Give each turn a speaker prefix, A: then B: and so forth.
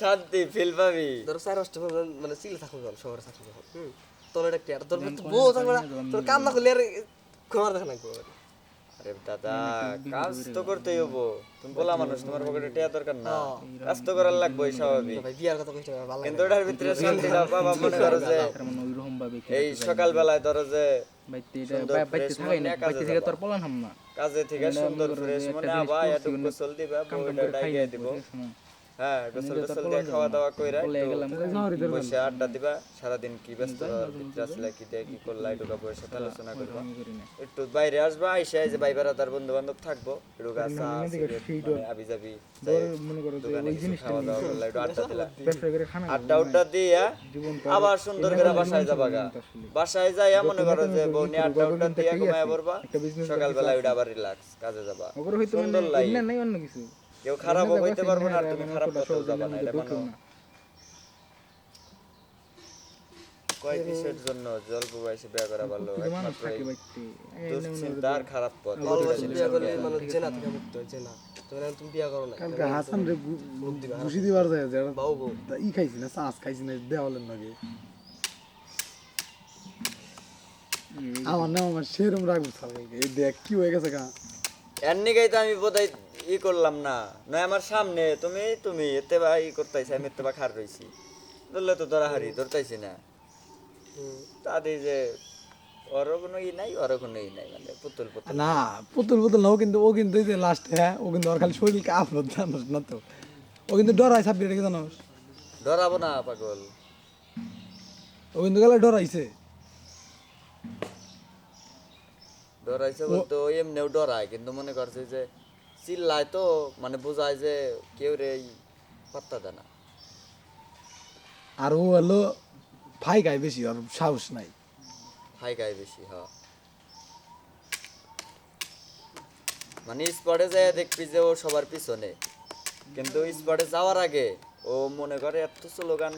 A: শান্তি ফিল পাবি
B: ধরো চার মানে চিলে থাকুন শহরে থাকুন যখন তোর আর তোর বউ থাকবে তোর কাম না করলে আর দেখা লাগবে
A: আরে দাদা কাজ তো করতেই হব। তুমি বলা মানুষ তোমার পকেটে টিয়া দরকার না। কাজ তো করার লাগবে স্বাভাবিক।
B: ভাই বিয়ার কথা কইতে ভালো
A: কিন্তু ওটার ভিতরে শান্তিটা বাবা মনে করো যে
C: মানে ওইরকম ভাবে
A: এই সকাল বেলায় ধরো যে কাজে
C: থেকে
A: সুন্দর ফ্রেশ মনে আবা একটু গোসল দিবা বউটা
C: করে
A: দিব। হ্যাঁ গোসল টোসল দিয়ে খাওয়া দাওয়া কইরা
C: বলে
A: একটু
C: গেলাম
A: বসে আড্ডা দিবা সারাদিন কি ব্যস্ত আসলে কি দিয়ে কি করলা একটু সাথে আলোচনা করবা। বাইরে আসবা আইসা যে ভাই তার বন্ধু বান্ধব থাকব একটু গাছ আবি যাবি
C: করো যে
A: দোকানে কিছু খাওয়া দাওয়া করলা একটু আড্ডা দিলা। উড্ডা দিয়া আবার সুন্দর করে বাসায় যাবা গা। বাসায় যাইয়া মনে করো যে বউ নিয়ে আড্ডা উড্ডা দিয়া ঘুমায় পড়বা সকালবেলা ওইটা আবার রিল্যাক্স কাজে যাবা।
C: মানে
A: সুন্দর
C: না অন্য কিছু?
A: কেউ খারাপও হইতে পারব না আর তুমি খারাপ পথেও যাবা না এটা কোনো কয় কিসের জন্য জল্প বয়সে বিয়ে করা ভালো
C: মানুষ
A: একমাত্র খারাপ পথ
B: বিয়া করলে মানে জেনা থেকে মুক্ত হয় জেনা। তুমি তুমি বিয়া করো না।
D: কালকে হাসান রে ঘুষি দিবার যায় যে
B: বাবু বউ।
D: ই খাইছি না চাষ খাইছি না দেওয়ালের নাকি আমার নাম আমার সেরম রাখব দেখ কি হয়ে গেছে গা?
A: এর নিকেই তো আমি বোধহয় ই করলাম না। নয় আমার সামনে তুমি তুমি এতে বা ই করতেছি আমি এতে বা খার রইছি। ধরলে তো ধরা হারি ধরতেছি না। তাদের যে ওরও কোনো ই নাই ওরও কোনো ই নাই মানে পুতুল পুতুল।
D: না পুতুল পুতুল না ও কিন্তু ও কিন্তু এই যে লাস্ট হ্যাঁ ও কিন্তু ওর খালি শরীরকে আপলোড জানোস না তো? ও কিন্তু ডরাই সাবজেক্ট রেখে জানোস?
A: ধরাবো না পাগল।
D: ও কিন্তু গেলে ডরাইছে।
A: ডরাইছে বলতে ওই এমনিও ডরায় কিন্তু মনে করছে যে চিল্লায় তো মানে বোঝায় যে কেউ রে পাত্তা দেয় না।
D: আর ও হলো ফাই গায় বেশি আর সাহস নাই।
A: হাই গায়ে বেশি হ মানে স্পটে যায় দেখবি যে ও সবার পিছনে। কিন্তু স্পটে যাওয়ার আগে ও মনে করে এত স্লোগান